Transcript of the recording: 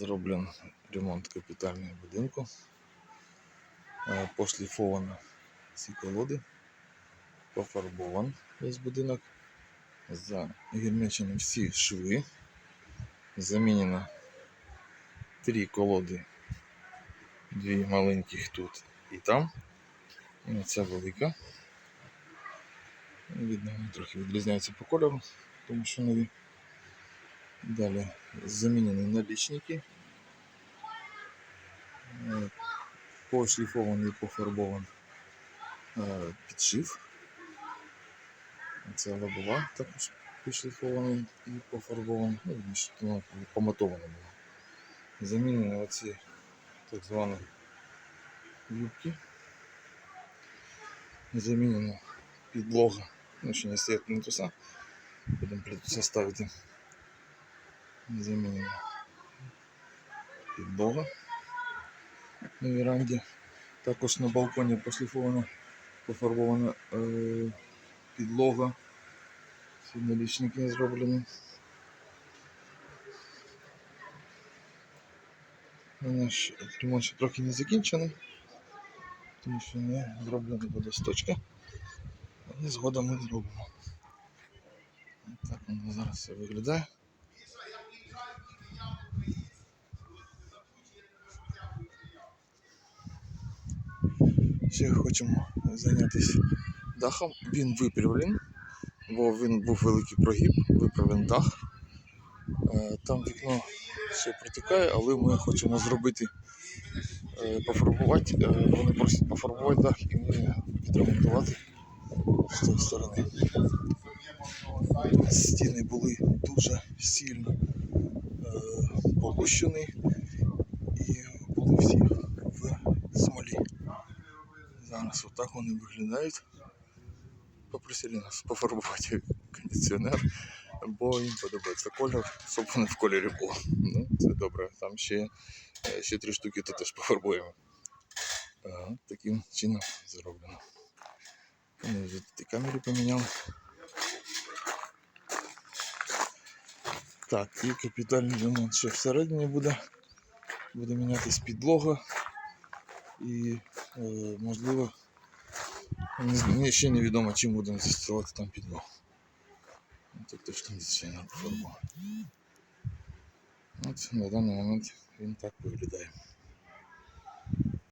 Зроблен ремонт капітального будинку. Е, Пошліфовано ці колоди. Пофарбован весь будинок. Загермечені всі шви. Замінено три колоди. Дві маленьких тут і там. І оця велика. Видно, трохи відрізняються по кольору, тому що нові. Далі замінені налічники. Е, Пошліфований і пофарбований е, підшив. Це лобова також пошліфований і пофарбований. Ну, помотована була. Замінені оці так звані юбки. Замінена підлога. Ну, ще не стоять плінтуса. Будемо плінтуса ставити. Замінена підлога на веранді. Також на балконі пошліфована, пофарбована е, підлога. Всі налічники зроблені. Наш ремонт ще трохи не закінчений, тому що не зроблена водосточка. Але згодом ми зробимо. Так воно зараз все виглядає. Ще хочемо зайнятися дахом. Він виправлений, бо він був великий прогиб, виправлений дах. Е, Там вікно ще протікає, але ми хочемо зробити, е, пофарбувати. Е, Вони просять пофарбувати дах і ми відремонтувати з тої сторони. Стіни були дуже сильно полущені і були всі в смолі. Зараз отак вони виглядають. Попросили нас пофарбувати кондиціонер, бо їм подобається колір, щоб вони в кольорі було. Ну, це добре. Там ще, ще три штуки то теж пофарбуємо. Ага, таким чином зроблено. Камери поміняли. Так, і капітальний ремонт ще всередині буде. Буде мінятись підлога і е, можливо мені ще невідомо чим будемо застілати там підлогу. Ну, Тут теж кондиціонер пофарбований. От на даний момент він так виглядає.